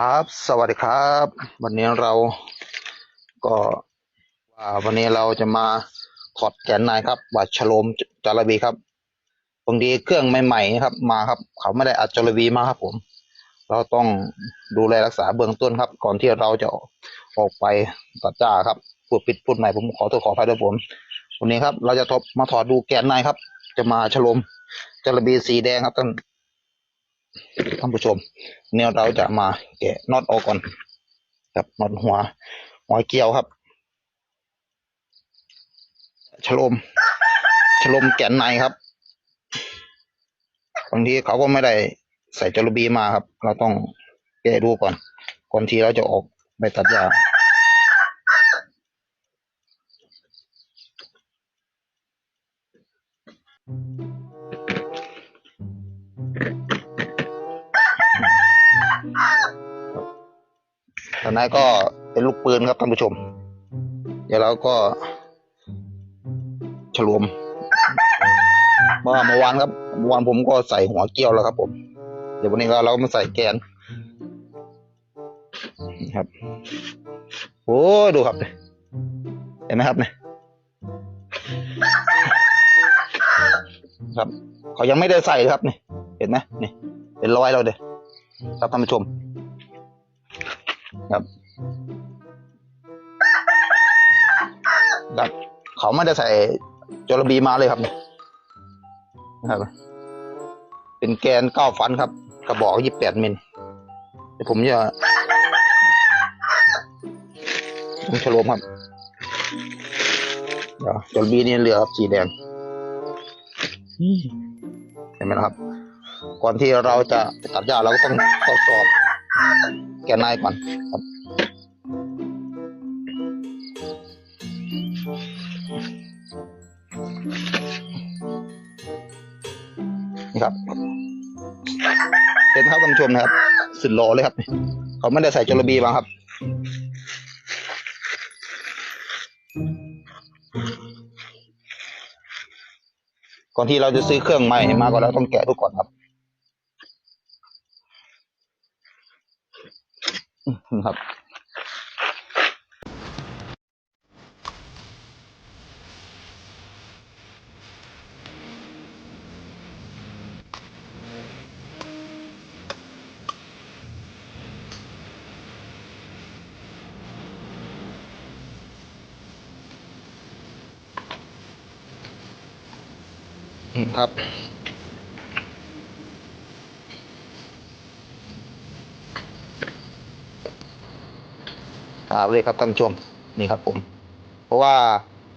ครับ สวัสดีครับ วันนี้เราก็ว่าวันนี้เราจะมาถอดแกนในครับว่าฉโลมจาระบีครับบางทีเครื่องใหม่ๆครับมาครับ เขาไม่ได้อัดจาระบีมาครับผม เราต้องดูแลรักษาเบื้องต้นครับ ก่อนที่เราจะออกไปตัดจ้าครับพูดปิดพูดใหม่ผมขอโทษขออภัยด้วยผมวันนี้ครับ เราจะทบมาถอดดูแกนในครับ จะมาฉโลมจารบีสีแดงครับท่าน ท่านผู้ชม เนี่ยเราจะมาแกะน็อตออกก่อนครับน็อตหัว หัวเกลียวครับฉลมฉลมแกนในครับบางทีเขาก็ไม่ได้ใส่จลบีมาครับ เราต้องแกะดูก่อนก่อนที่เราจะออกไปตัดหญ้า นั้นก็เป็นลูกปืนครับท่านผู้ชม เดี๋ยวเราก็ฉลวมเมื่อเมื่อวานครับเมื่อวานผมก็ใส่หัวเกี้ยวแล้วครับ ผม เดี๋ยววันนี้ก็เรามาใส่แกนนะครับ โอ้ดูครับเห็นไหมครับเนี่ยครับเขายังไม่ได้ใส่ครับนี่เห็นไหมนี่เป็นรอยเราเด้ครับท่านผู้ชม ครับครับเขาไม่ได้ใส่จระบีมาเลยครับเนี่ยนะครับ เป็นแกนเก้าฟันครับ กระบอกยี่สิบแปดมิลเดี๋ยวผมจะผมฉลมครับเดี๋ยวจระบีนี่เหลือครับสีแดงเห็นไหมครับ ก่อนที่เราจะตัดหญ้าเราก็ต้องทดสอบ แกนในก่อนครับนี่ครับเป็นครับท่านผู้ชมนะครับ สุดโลเลยครับ เขาไม่ได้ใส่จระบีมาครับก่อนที่เราจะซื้อเครื่องใหม่มาก็เราต้องแกะดูก่อนครับอืม ครับอืมครับ ครับเลยครับท่านผู้ชมนี่ครับผม เพราะว่า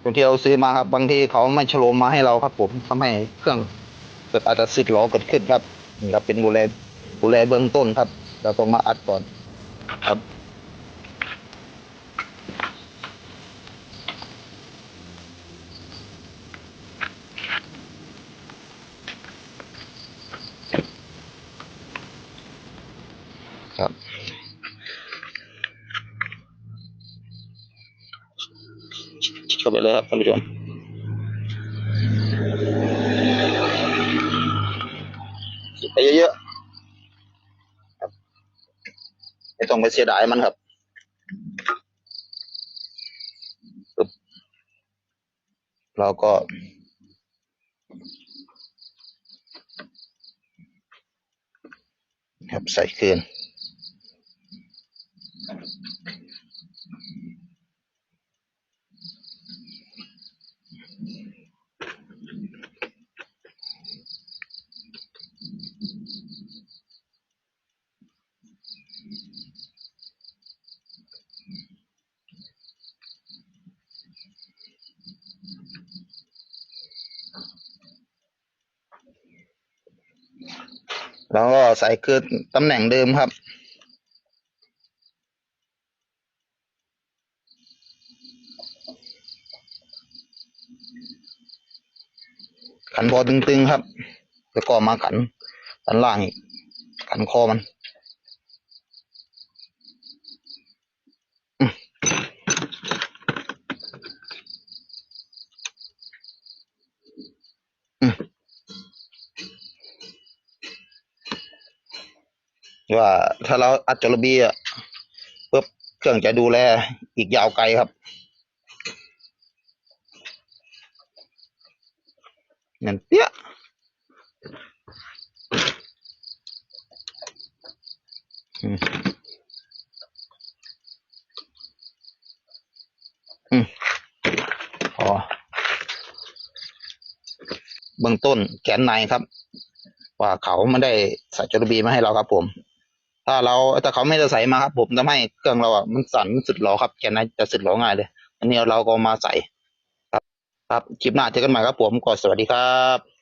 ตรงที่เราซื้อมาครับ บางทีเขาไม่ฉลมมาให้เราครับ ผมทำให้เครื่องเกิดอาจจะสึกหลอเกิดขึ้นครับนี่ครับเป็นบูเลบูเลเบื้องต้นครับ เราต้องมาอัดก่อนครับครับ เข้าไปเลยครับท่านผู้ชมฉีดไปเยอะๆครับไม่ต้องไปเสียดายมันครับเราก็ครับใส่เคืน แล้วก็ใส่คือตำแหน่งเดิมครับ ขันพอตึงๆครับ แล้วก็มาขันด้านล่างอีกขันคอมัน ว่าถ้าเราอัดจระบีอะปุ๊บเครื่องจะดูแลอีกยาวไกลครับนั่นเปี้ยอืมอืมพอเบื้องต้นแกนในครับ ว่าเขาไม่ได้ใส่จระบีมาให้เราครับผม ถ้าเราถ้าเขาไม่ได้ใส่มาครับผมทำให้เครื่องเราอะมันสั่นสุดหลอครับแกนในจะสุดหลอง่ายเลยอันนี้เราก็มาใส่ ครับครับคลิปหน้าเจอกันใหม่ครับผมก็สวัสดีครับ